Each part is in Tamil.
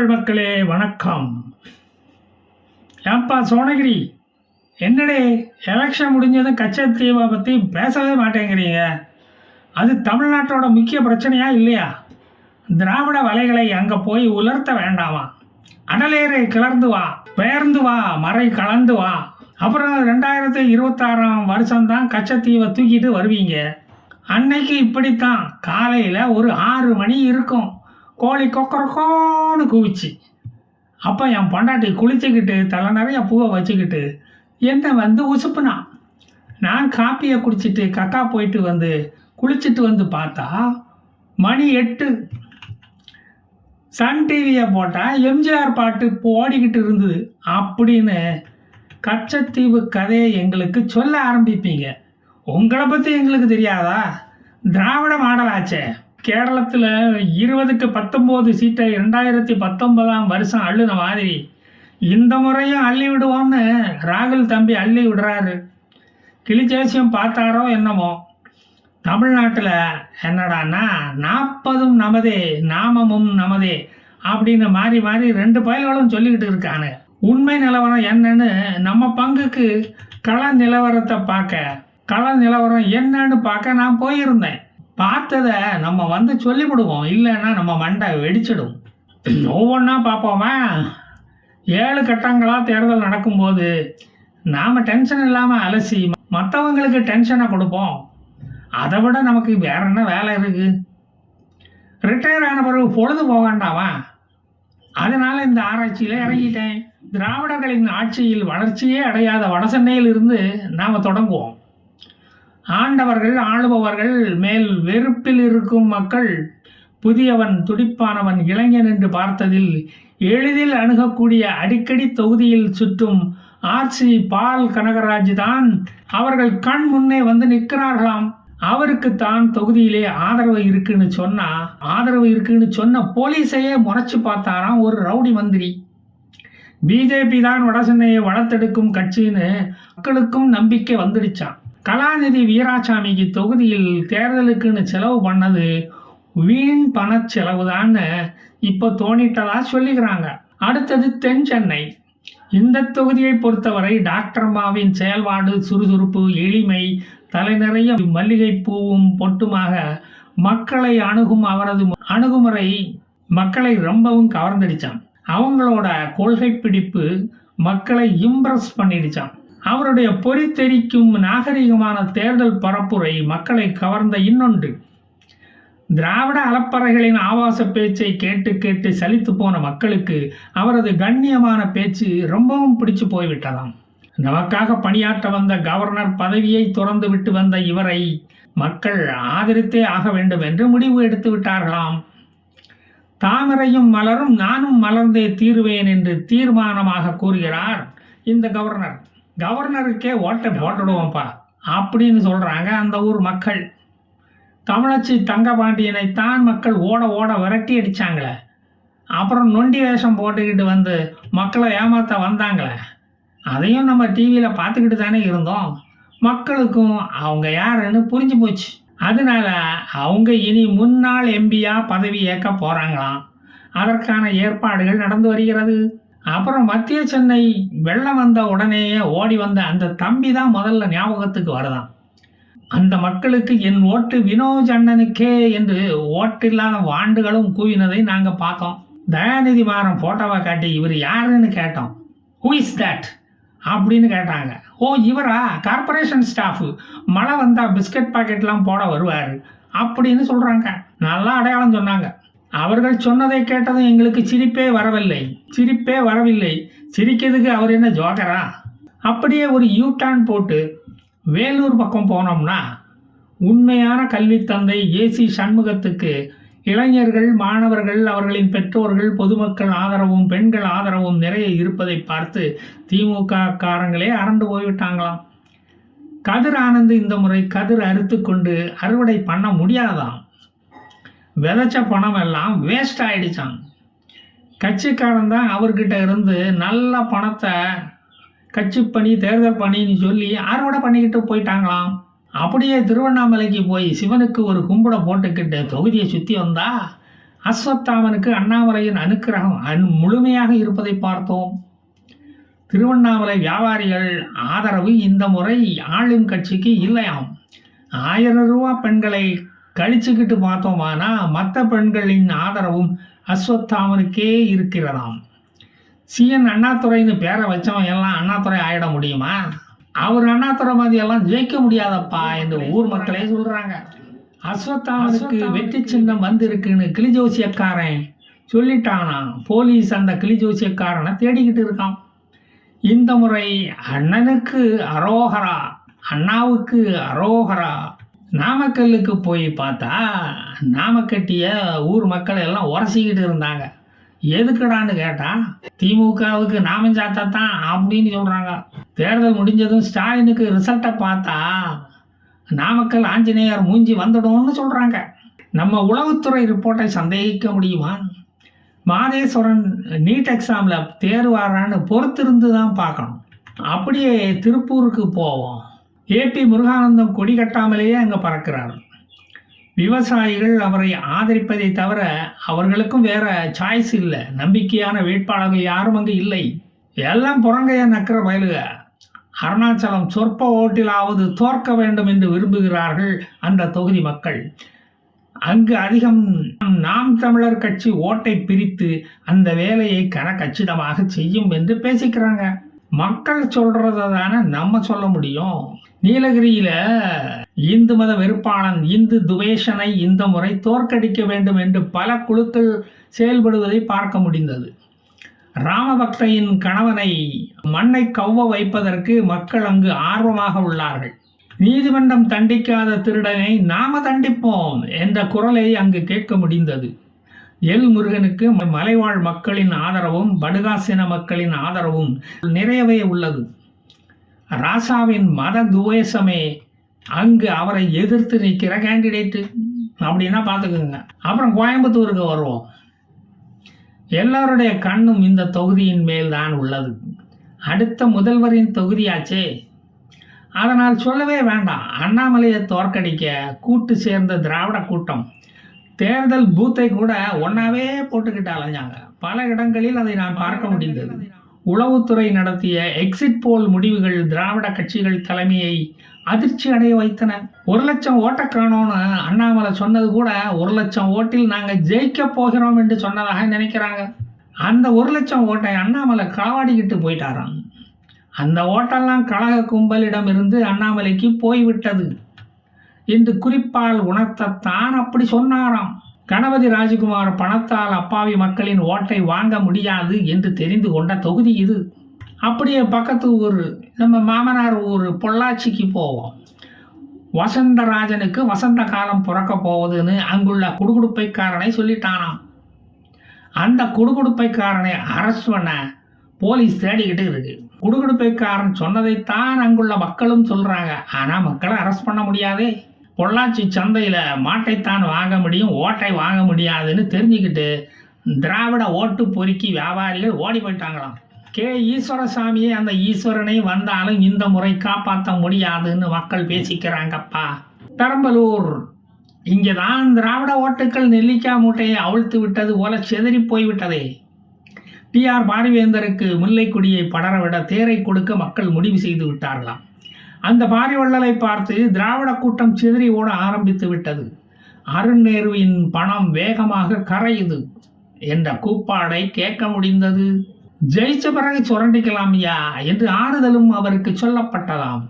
தமிழ் மக்களே வணக்கம். ஏப்பா சோனகிரி என்னடே எலெக்ஷன் முடிஞ்சதும் கச்சத்தீவை பற்றி பேசவே மாட்டேங்கிறீங்க. அது தமிழ்நாட்டோட முக்கிய பிரச்சனையா இல்லையா? திராவிட வலைகளை அங்கே போய் உலர்த்த வேண்டாமா? அடலேரை கிளர்ந்து வா பெயர்ந்து வா மறை கலந்து வா. அப்புறம் ரெண்டாயிரத்தி இருபத்தாறாம் வருஷம்தான் கச்சத்தீவை தூக்கிட்டு வருவீங்க. அன்னைக்கு இப்படித்தான் காலையில் ஒரு ஆறு மணி இருக்கும். கோழி கொக்கரக்கோன்னு குவிச்சு. அப்போ என் பொண்டாட்டி குளிச்சுக்கிட்டு தலை நிறைய பூவை வச்சுக்கிட்டு என்னை வந்து உசுப்புனான் நான் காப்பியை குடிச்சிட்டு கக்கா போயிட்டு வந்து குளிச்சுட்டு வந்து பார்த்தா மணி எட்டு. சன் டிவியை போட்டால் எம்ஜிஆர் பாட்டு ஓடிக்கிட்டு இருந்தது. அப்படின்னு கச்சத்தீவு கதையை எங்களுக்கு சொல்ல ஆரம்பிப்பீங்க. உங்களை பற்றி எங்களுக்கு தெரியாதா? திராவிட மாடலாச்சே. கேரளத்தில் இருபதுக்கு பத்தொம்போது சீட்டை ரெண்டாயிரத்தி பத்தொன்பதாம் வருஷம் அள்ளுன மாதிரி இந்த முறையும் அள்ளி விடுவோம்னு ராகுல் தம்பி அள்ளி விடுறாரு. கிளிச்சேசியம் பார்த்தாரோ என்னமோ? தமிழ்நாட்டில் என்னடான்னா நாற்பதும் நமதே நாமமும் நமதே அப்படின்னு மாறி மாறி ரெண்டு பயல்களும் சொல்லிக்கிட்டு இருக்கானு. உண்மை நிலவரம் என்னன்னு நம்ம பங்குக்கு கள நிலவரத்தை பார்க்க கள நிலவரம் என்னன்னு பார்க்க நான் போயிருந்தேன். பார்த்ததை நம்ம வந்து சொல்லிவிடுவோம். இல்லைன்னா நம்ம மண்டை வெடிச்சிடும். ஒவ்வொன்றா பார்ப்போமா? ஏழு கட்டங்களாக தேர்தல் நடக்கும்போது நாம் டென்ஷன் இல்லாமல் அலசி மற்றவங்களுக்கு டென்ஷனை கொடுப்போம். அதை விட நமக்கு வேற என்ன வேலை இருக்குது ரிட்டையர் ஆன பிறகு பொழுது போக வேண்டாமா அதனால இந்த ஆராய்ச்சியில் இறங்கிட்டேன். திராவிடர்களின் ஆட்சியில் வளர்ச்சியே அடையாத வடசென்னையில் இருந்து நாம் தொடங்குவோம். ஆண்டவர்கள் ஆளுபவர்கள் மேல் வெறுப்பில் இருக்கும் மக்கள் புதியவன் துடிப்பானவன் இளைஞன் என்று பார்த்ததில் எளிதில் அணுகக்கூடிய அடிக்கடி தொகுதியில் சுற்றும் ஆர்சி பால் கனகராஜ் தான் அவர்கள் கண் முன்னே வந்து நிற்கிறார்களாம். அவருக்கு தான் தொகுதியிலே ஆதரவு இருக்குன்னு சொன்னா ஆதரவு இருக்குன்னு சொன்ன போலீஸையே முறைச்சு பார்த்தாராம் ஒரு ரவுடி மந்திரி. பிஜேபி தான் வடசென்னையை வளர்த்தெடுக்கும் கட்சின்னு மக்களுக்கும் நம்பிக்கை வந்துடுச்சான் கலாநிதி வீராசாமிக்கு தொகுதியில் தேர்தலுக்குன்னு செலவு பண்ணது வீண் பண செலவுதான்னு இப்போ தோணிட்டதா சொல்லிக்கிறாங்க. அடுத்தது தென் சென்னை. இந்த தொகுதியை பொறுத்தவரை டாக்டர் அம்மாவின் செயல்பாடு சுறுசுறுப்பு எளிமை தலைநிறைய மல்லிகை பூவும் பொட்டுமாக மக்களை அணுகும் அவரது அணுகுமுறை மக்களை ரொம்பவும் கவர்ந்தடிச்சான் அவங்களோட கொள்கை பிடிப்பு மக்களை இம்ப்ரெஸ் பண்ணிடுச்சான் அவருடைய பொறித்தெரிக்கும் நாகரிகமான தேர்தல் பரப்புரை மக்களை கவர்ந்த இன்னொன்று. திராவிட அலப்பறைகளின் ஆபாச பேச்சை கேட்டு கேட்டு சலித்து போன மக்களுக்கு அவரது கண்ணியமான பேச்சு ரொம்பவும் பிடிச்சு போய்விட்டதாம். நமக்காக பணியாற்ற வந்த கவர்னர் பதவியை துறந்து விட்டு வந்த இவரை மக்கள் ஆதரித்தே ஆக வேண்டும் என்று முடிவு எடுத்து விட்டார்களாம். தாமரையும் மலரும் நானும் மலர்ந்தே தீருவேன் என்று தீர்மானமாக கூறுகிறார் இந்த கவர்னர். கவர்னருக்கே ஓட்டை போட்டுடுவோம்ப்பா. அப்படின்னு சொல்கிறாங்க அந்த ஊர் மக்கள். தமிழச்சி தங்கபாண்டியனை தான் மக்கள் ஓட ஓட விரட்டி அடித்தாங்களே அப்புறம் நொண்டி வேஷம் போட்டுக்கிட்டு வந்து மக்களை ஏமாற்ற வந்தாங்களே. அதையும் நம்ம டிவியில் பார்த்துக்கிட்டு தானே இருந்தோம். மக்களுக்கும் அவங்க யாருன்னு புரிஞ்சு போச்சு. அதனால அவங்க இனி முன்னாள் எம்பியாக பதவி ஏற்க போகிறாங்களாம் அதற்கான ஏற்பாடுகள் நடந்து வருகிறது. அப்புறம் மத்திய சென்னை வெள்ளம் வந்த உடனேயே ஓடி வந்த அந்த தம்பி தான் முதல்ல ஞாபகத்துக்கு வருதான். அந்த மக்களுக்கு என் ஓட்டு வினோஜ் அண்ணனுக்கே என்று ஓட்டில்லாத வாண்டுகளும் கூவினதை நாங்கள் பார்த்தோம். தயாநிதி மாறன் ஃபோட்டோவை காட்டி இவர் யாருன்னு கேட்டோம். ஹூ இஸ் தட் அப்படின்னு கேட்டாங்க. ஓ இவரா? கார்பரேஷன் ஸ்டாஃபு மழை வந்தால் பிஸ்கட் பாக்கெட்லாம் போட வருவார். அப்படின்னு சொல்கிறாங்க நல்லா அடையாளம் சொன்னாங்க. அவர்கள் சொன்னதை கேட்டதும் எங்களுக்கு சிரிப்பே வரவில்லை. சிரிப்பே வரவில்லை. சிரிக்கிறதுக்கு அவர் என்ன ஜோக்கரா அப்படியே ஒரு யூ போட்டு வேலூர் பக்கம் போனோம்னா உண்மையான கல்வி தந்தை ஏசி சண்முகத்துக்கு இளைஞர்கள் மாணவர்கள் அவர்களின் பெற்றோர்கள் பொதுமக்கள் ஆதரவும் பெண்கள் ஆதரவும் நிறைய இருப்பதை பார்த்து திமுக காரங்களே அரண்டு போய்விட்டாங்களாம். கதிர் ஆனந்த் இந்த முறை கதிர் அறுத்து கொண்டு அறுவடை பண்ண முடியாதாம்? விதைச்ச பணம் எல்லாம் வேஸ்ட் ஆகிடுச்சான் கட்சிக்காரன் தான் அவர்கிட்ட இருந்து நல்ல பணத்தை கட்சி பணி தேர்தல் பணின்னு சொல்லி அறுவடை பண்ணிக்கிட்டு போயிட்டாங்களாம். அப்படியே திருவண்ணாமலைக்கு போய் சிவனுக்கு ஒரு கும்பிட போட்டுக்கிட்டு தொகுதியை சுற்றி வந்தா அஸ்வத்தாமனுக்கு அண்ணாமலையின் அனுக்கிரகம் அன் முழுமையாக இருப்பதை பார்த்தோம். திருவண்ணாமலை வியாபாரிகள் ஆதரவு இந்த முறை ஆளும் கட்சிக்கு இல்லையாம். ஆயிரம் ரூபா பெண்களை கழிச்சுக்கிட்டு பார்த்தோமானா மற்ற பெண்களின் ஆதரவும் அஸ்வத்தாமனுக்கே இருக்கிறதாம். சிஎன் அண்ணாதுரைன்னு பேரை வச்சவன் எல்லாம் அண்ணாதுரை ஆயிட முடியுமா? அவர் அண்ணாதுரை மாதிரி எல்லாம் ஜெயிக்க முடியாதப்பா என்று ஊர் மக்களே சொல்றாங்க. அஸ்வத்தாமனுக்கு வெற்றி சின்னம் வந்திருக்குன்னு கிளிஜோசியக்காரன் சொல்லிட்டானா? போலீஸ் அந்த கிளிஜோசியக்காரனை தேடிக்கிட்டு இருக்கான். இந்த முறை அண்ணனுக்கு அரோகரா அண்ணாவுக்கு அரோகரா நாமக்கல்லுக்கு போய் பார்த்தா நாமக்கட்டிய ஊர் மக்கள் எல்லாம் உரசிக்கிட்டு இருந்தாங்க. எதுக்குடான்னு கேட்டா திமுகவுக்கு நாமம் சாத்தாத்தான் அப்படின்னு சொல்றாங்க. தேர்தல் முடிஞ்சதும் ஸ்டாலினுக்கு ரிசல்ட்டை பார்த்தா நாமக்கல் ஆஞ்சநேயர் மூஞ்சி வந்துடும்னு சொல்றாங்க. நம்ம உளவுத்துறை ரிப்போர்ட்டை சந்தேகிக்க முடியுமா? மாதேஸ்வரன் நீட் எக்ஸாமில் தேர்வாரான்னு பொறுத்திருந்து தான் பார்க்கணும். அப்படியே திருப்பூருக்கு போவோம். ஏபி முருகானந்தம் கொடி கட்டாமலேயே அங்கே பறக்கிறார். விவசாயிகள் அவரை ஆதரிப்பதை தவிர அவர்களுக்கும் வேற சாய்ஸ் இல்லை. நம்பிக்கையான வேட்பாளர்கள் யாரும் அங்கே இல்லை. எல்லாம் புறங்கைய நக்கிற வயலுக அருணாச்சலம் சொற்ப ஓட்டிலாவது தோற்க வேண்டும் என்று விரும்புகிறார்கள் அந்த தொகுதி மக்கள். அங்கு அதிகம் நாம் தமிழர் கட்சி ஓட்டை பிரித்து அந்த வேலையை கன கச்சிதமாக செய்யும் என்று பேசிக்கிறாங்க. மக்கள் சொல்றத தானே நம்ம சொல்ல முடியும்? நீலகிரியில இந்து மத வெறுப்பாளன் இந்து துவேஷனை இந்த முறை தோற்கடிக்க வேண்டும் என்று பல குழுக்கள் செயல்படுவதை பார்க்க முடிந்தது. ராமபக்தையின் கணவனை மண்ணை கவ்வ வைப்பதற்கு மக்கள் அங்கு ஆர்வமாக உள்ளார்கள். நீதிமன்றம் தண்டிக்காத திருடனை நாம தண்டிப்போம் என்ற குரலை அங்கு கேட்க முடிந்தது. எல் முருகனுக்கு மலைவாழ் மக்களின் ஆதரவும் படுகாசின மக்களின் ஆதரவும் நிறையவே உள்ளது. ராசாவின் மத துவேஷமே அங்கு அவரை எதிர்த்து நிற்கிற கேண்டிடேட்டு அப்படின்னா பார்த்துக்குங்க. அப்புறம் கோயம்புத்தூருக்கு வருவோம். எல்லாருடைய கண்ணும் இந்த தொகுதியின் மேல் தான் உள்ளது. அடுத்த முதல்வரின் தொகுதியாச்சே. அதனால் சொல்லவே வேண்டாம். அண்ணாமலையை தோற்கடிக்க கூட்டு சேர்ந்த திராவிட கூட்டம். தேர்தல் பூத்தை கூட ஒன்னாவே போட்டுக்கிட்டு அலைஞ்சாங்க. பல இடங்களில் அதை நான் பார்க்க முடிந்தது. உளவுத்துறை நடத்திய எக்ஸிட் போல் முடிவுகள் திராவிட கட்சிகள் தலைமையை அதிர்ச்சி அடைய வைத்தன. ஒரு லட்சம் ஓட்ட காணோன்னு அண்ணாமலை சொன்னது கூட ஒரு லட்சம் ஓட்டில் நாங்கள் ஜெயிக்க போகிறோம் என்று சொன்னதாக நினைக்கிறாங்க. அந்த ஒரு லட்சம் ஓட்டை அண்ணாமலை களவாடிக்கிட்டு போயிட்டாராம். அந்த ஓட்டெல்லாம் கழக கும்பலிடம் இருந்து அண்ணாமலைக்கு போய்விட்டது. என்று குறிப்பால் உணர்த்தத்தான் அப்படி சொன்னாராம். கணபதி ராஜகுமார் பணத்தால் அப்பாவி மக்களின் ஓட்டை வாங்க முடியாது என்று தெரிந்து கொண்ட தொகுதி இது. அப்படியே பக்கத்து ஊர் நம்ம மாமனார் ஊர் பொள்ளாச்சிக்கு போவோம். வசந்தராஜனுக்கு வசந்த காலம் பிறக்க போகுதுன்னு அங்குள்ள குடுகுடுப்பைக்காரனை சொல்லிட்டானாம். அந்த குடுகுடுப்பைக்காரனை அரஸ்ட் பண்ண போலீஸ் தேடிக்கிட்டு இருக்கு. குடுகுடுப்பைக்காரன் சொன்னதைத்தான் அங்குள்ள மக்களும் சொல்கிறாங்க ஆனால் மக்களை அரெஸ்ட் பண்ண முடியாதே. பொள்ளாச்சி சந்தையில் மாட்டைத்தான் வாங்க முடியும் ஓட்டை வாங்க முடியாதுன்னு தெரிஞ்சுக்கிட்டு திராவிட ஓட்டு பொறுக்கி வியாபாரிகள் ஓடி போயிட்டாங்களாம். கே. ஈஸ்வரசாமியே அந்த ஈஸ்வரனை வந்தாலும் இந்த முறை காப்பாற்ற முடியாதுன்னு மக்கள் பேசிக்கிறாங்கப்பா. பெரம்பலூர். இங்கே தான் திராவிட ஓட்டுக்கள் நெல்லிக்காய் மூட்டையை அவிழ்த்து விட்டது போல செதறி போய்விட்டதே. டிஆர் பாரிவேந்தருக்கு முல்லைக்கொடியை படரவிட தேரை கொடுக்க மக்கள் முடிவு செய்து விட்டார்களாம். அந்த பாரிவள்ளலை பார்த்து திராவிட கூட்டம் சிதறி ஓட ஆரம்பித்து விட்டது. அருண் நேருவின் பணம் வேகமாக கரையுது என்ற கூப்பாடை கேட்க முடிந்தது. ஜெயிச்ச பிறகு சுரண்டிக்கலாம்யா என்று ஆறுதலும் அவருக்கு சொல்லப்பட்டதாம்.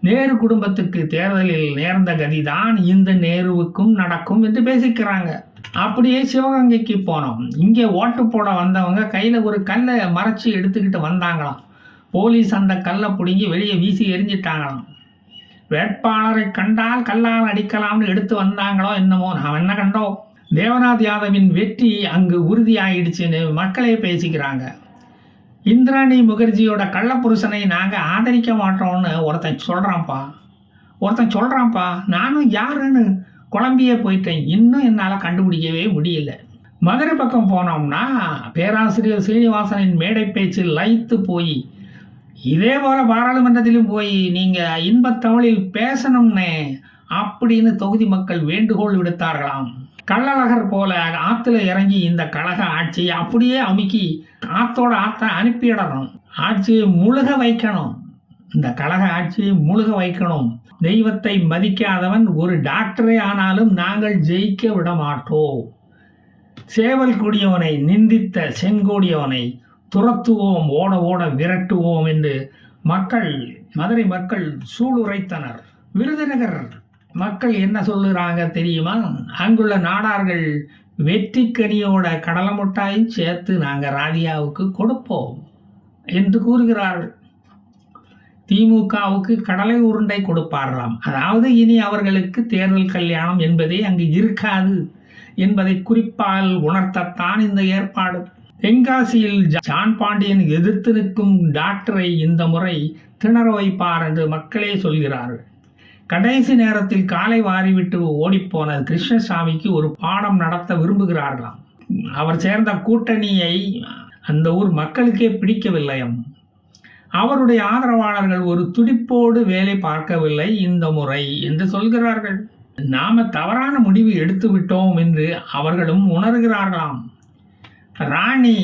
நேரு குடும்பத்துக்கு தேர்தலில் நேர்ந்த கதிதான் இந்த நேருவுக்கும் நடக்கும் என்று பேசிக்கிறாங்க. அப்படியே சிவகங்கைக்கு போனோம். இங்கே ஓட்டு போட வந்தவங்க கையில் ஒரு கல்லை மறைச்சி எடுத்துக்கிட்டு வந்தாங்களாம். போலீஸ் அந்த கல்லை பிடுங்கி வெளியே வீசி எரிஞ்சிட்டாங்களாம் வேட்பாளரை கண்டால் கல்லால் அடிக்கலாம்னு எடுத்து வந்தாங்களோ என்னமோ நாம் என்ன கண்டோம்? தேவநாத் யாதவின் வெற்றி அங்கு உறுதியாயிடுச்சுன்னு மக்களே பேசிக்கிறாங்க. இந்திராணி முகர்ஜியோட கள்ளப்புருஷனை நாங்கள் ஆதரிக்க மாட்டோம்னு ஒருத்தன் சொல்கிறான்ப்பா ஒருத்தன் சொல்கிறான்ப்பா நானும் யாருன்னு குழம்பியே போயிட்டேன். இன்னும் என்னால் கண்டுபிடிக்கவே முடியல. மதுரை பக்கம் போனோம்னா பேராசிரியர் சீனிவாசனின் மேடை பேச்சு லயித்து போய் இதே போல பாராளுமன்றத்திலும் போய் நீங்கள் இன்பத்தமிழில் பேசணும்னே அப்படின்னு தொகுதி மக்கள் வேண்டுகோள் விடுத்தார்களாம். கள்ளழகர் போல ஆத்துல இறங்கி இந்த கழக ஆட்சியை அப்படியே அமுக்கி ஆத்தோட ஆத்த அனுப்பிடணும். ஆட்சியை முழுக வைக்கணும். இந்த கழக ஆட்சியை முழுக வைக்கணும். தெய்வத்தை மதிக்காதவன் ஒரு டாக்டரே ஆனாலும் நாங்கள் ஜெயிக்க விட மாட்டோம் சேவல் கூடியவனை நிந்தித்த செங்கோடியவனை துரத்துவோம் ஓட ஓட விரட்டுவோம் என்று மக்கள் மதுரை மக்கள் சூளுரைத்தனர். விருதுநகர் மக்கள் என்ன சொல்லுறாங்க தெரியுமா? அங்குள்ள நாடார்கள் வெற்றிக்கனியோட கடலை மிட்டாயும் சேர்த்து நாங்கள் ராதியாவுக்கு கொடுப்போம் என்று கூறுகிறார்கள். திமுகவுக்கு கடலை உருண்டை கொடுப்பார்களாம். அதாவது இனி அவர்களுக்கு தேர்தல் கல்யாணம் என்பதே அங்கு இருக்காது என்பதை குறிப்பால் உணர்த்தத்தான் இந்த ஏற்பாடு. தென்காசியில் ஜான் பாண்டியன் எதிர்த்து நிற்கும் டாக்டரை இந்த முறை திணற வைப்பார் என்று மக்களே சொல்கிறார்கள். கடைசி நேரத்தில் காலை வாரிவிட்டு ஓடிப்போன கிருஷ்ணசாமிக்கு ஒரு பாடம் நடத்த விரும்புகிறார்களாம். அவர் சேர்ந்த கூட்டணியை அந்த ஊர் மக்களுக்கே பிடிக்கவில்லையம். அவருடைய ஆதரவாளர்கள் ஒரு துடிப்போடு வேலை பார்க்கவில்லை இந்த முறை என்று சொல்கிறார்கள். நாம தவறான முடிவு எடுத்து விட்டோம் என்று அவர்களும் உணர்கிறார்களாம். ராணி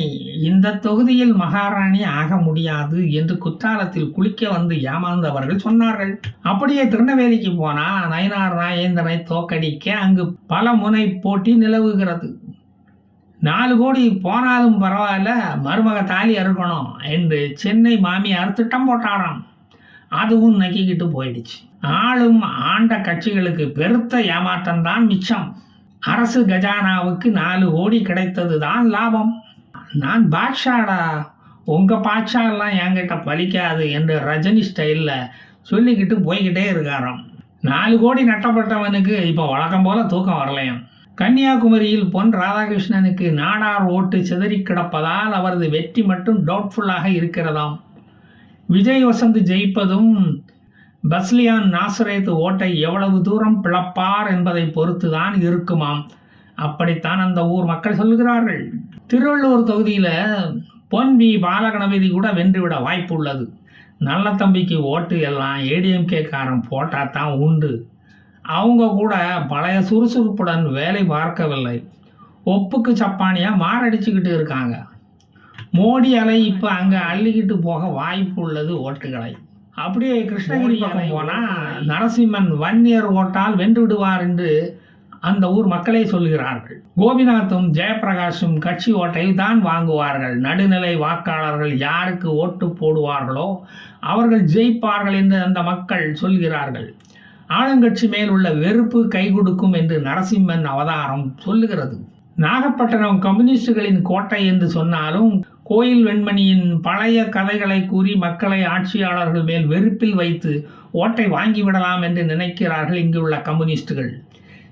இந்த தொகுதியில் மகாராணி ஆக முடியாது என்று குற்றாலத்தில் குளிக்க வந்து ஏமாந்தவர்கள் சொன்னார்கள். அப்படியே திருநெல்வேலிக்கு போனா நயனார் நாயேந்திரனை தோக்கடிக்க அங்கு பல முனை போட்டி நிலவுகிறது. நாலு கோடி போனாலும் பரவாயில்ல மருமக தாலி அறுக்கணும் என்று சென்னை மாமியார் திட்டம் போட்டாராம். அதுவும் நக்கிக்கிட்டு போயிடுச்சு. ஆளும் ஆண்ட கட்சிகளுக்கு பெருத்த ஏமாற்றம் தான் மிச்சம். அரசு கஜானாவுக்கு நாலு கோடி கிடைத்தது தான் லாபம். நான் பாட்ஷாடா உங்கள் பாட்ஷாலாம் என்கிட்ட பலிக்காது என்று ரஜினி ஸ்டைலில் சொல்லிக்கிட்டு போய்கிட்டே இருக்காராம். நாலு கோடி நட்டப்பட்டவனுக்கு இப்போ வழக்கம் போல் தூக்கம் வரலையாம். கன்னியாகுமரியில் பொன் ராதாகிருஷ்ணனுக்கு நாடார் ஓட்டு சிதறி கிடப்பதால் அவரது வெற்றி மட்டும் டவுட்ஃபுல்லாக இருக்கிறதாம். விஜய் வசந்த் ஜெயிப்பதும் பஸ்லியான் நாசரேத் ஓட்டை எவ்வளவு தூரம் பிளப்பார் என்பதை பொறுத்துதான் இருக்குமாம். அப்படித்தான் அந்த ஊர் மக்கள் சொல்லுகிறார்கள். திருவள்ளூர் தொகுதியில் பொன் வி. பாலகணபதி கூட வென்றுவிட வாய்ப்பு உள்ளது நல்ல தம்பிக்கு ஓட்டு எல்லாம் ஏடிஎம்கேக்காரன் போட்டால் தான் உண்டு. அவங்க கூட பழைய சுறுசுறுப்புடன் வேலை பார்க்கவில்லை. ஒப்புக்கு சப்பானியாக மாரடிச்சுக்கிட்டு இருக்காங்க. மோடி அலை இப்போ அங்கே அள்ளிக்கிட்டு போக வாய்ப்பு உள்ளது ஓட்டுகளை. அப்படியே கிருஷ்ணகிரி பக்கம் போனால் நரசிம்மன் வன்னியர் ஓட்டால் வென்று விடுவார் என்று அந்த ஊர் மக்களே சொல்கிறார்கள் கோபிநாத்தும் ஜெயபிரகாஷும் கட்சி ஓட்டை தான் வாங்குவார்கள். நடுநிலை வாக்காளர்கள் யாருக்கு ஓட்டு போடுவார்களோ அவர்கள் ஜெயிப்பார்கள் என்று அந்த மக்கள் சொல்கிறார்கள். ஆளுங்கட்சி மேல் உள்ள வெறுப்பு கை கொடுக்கும் என்று நரசிம்மன் அவதாரம் சொல்லுகிறது. நாகப்பட்டினம் கம்யூனிஸ்டுகளின் கோட்டை என்று சொன்னாலும் கோயில் வெண்மணியின் பழைய கதைகளை கூறி மக்களை ஆட்சியாளர்கள் மேல் வெறுப்பில் வைத்து ஓட்டை வாங்கிவிடலாம் என்று நினைக்கிறார்கள் இங்குள்ள கம்யூனிஸ்டுகள்.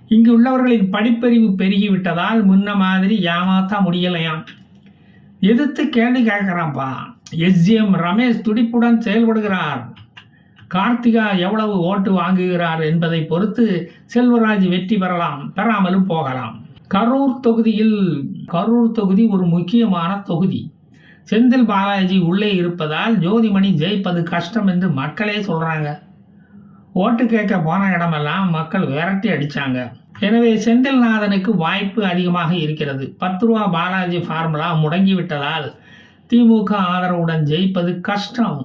இங்கு உள்ளவர்களின் படிப்பறிவு பெருகிவிட்டதால் முன்ன மாதிரி ஏமாத்தா முடியலையாம். எதிர்த்து கேள்வி கேட்குறான்ப்பா எஸ்ஜிஎம் ரமேஷ் துடிப்புடன் செயல்படுகிறார். கார்த்திகா எவ்வளவு ஓட்டு வாங்குகிறார் என்பதை பொறுத்து செல்வராஜ் வெற்றி பெறலாம் பெறாமலும் போகலாம். கரூர் தொகுதியில் கரூர் தொகுதி ஒரு முக்கியமான தொகுதி. செந்தில் பாலாஜி உள்ளே இருப்பதால் ஜோதிமணி ஜெயிப்பது கஷ்டம் என்று மக்களே சொல்கிறாங்க ஓட்டு கேட்க போன இடமெல்லாம் மக்கள் விரட்டி அடித்தாங்க எனவே செந்தில்நாதனுக்கு வாய்ப்பு அதிகமாக இருக்கிறது. பத்து ரூபா பாலாஜி ஃபார்முலா முடங்கிவிட்டதால் திமுக ஆதரவுடன் ஜெயிப்பது கஷ்டம்.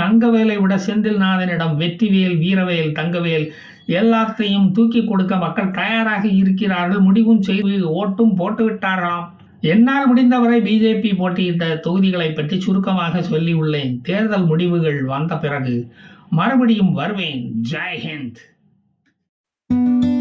தங்கவேலை விட செந்தில்நாதனிடம் வெற்றிவேல் வீரவேல் தங்கவேல் எல்லாத்தையும் தூக்கி கொடுக்க மக்கள் தயாராக இருக்கிறார்கள். முடிவும் செய்து ஓட்டும் போட்டுவிட்டார்களாம். என்னால் முடிந்தவரை பிஜேபி போட்டியிட்ட தொகுதிகளை பற்றி சுருக்கமாக சொல்லியுள்ளேன். தேர்தல் முடிவுகள் வந்த பிறகு மறுபடியும் வருவேன். ஜெய்ஹிந்த் thank you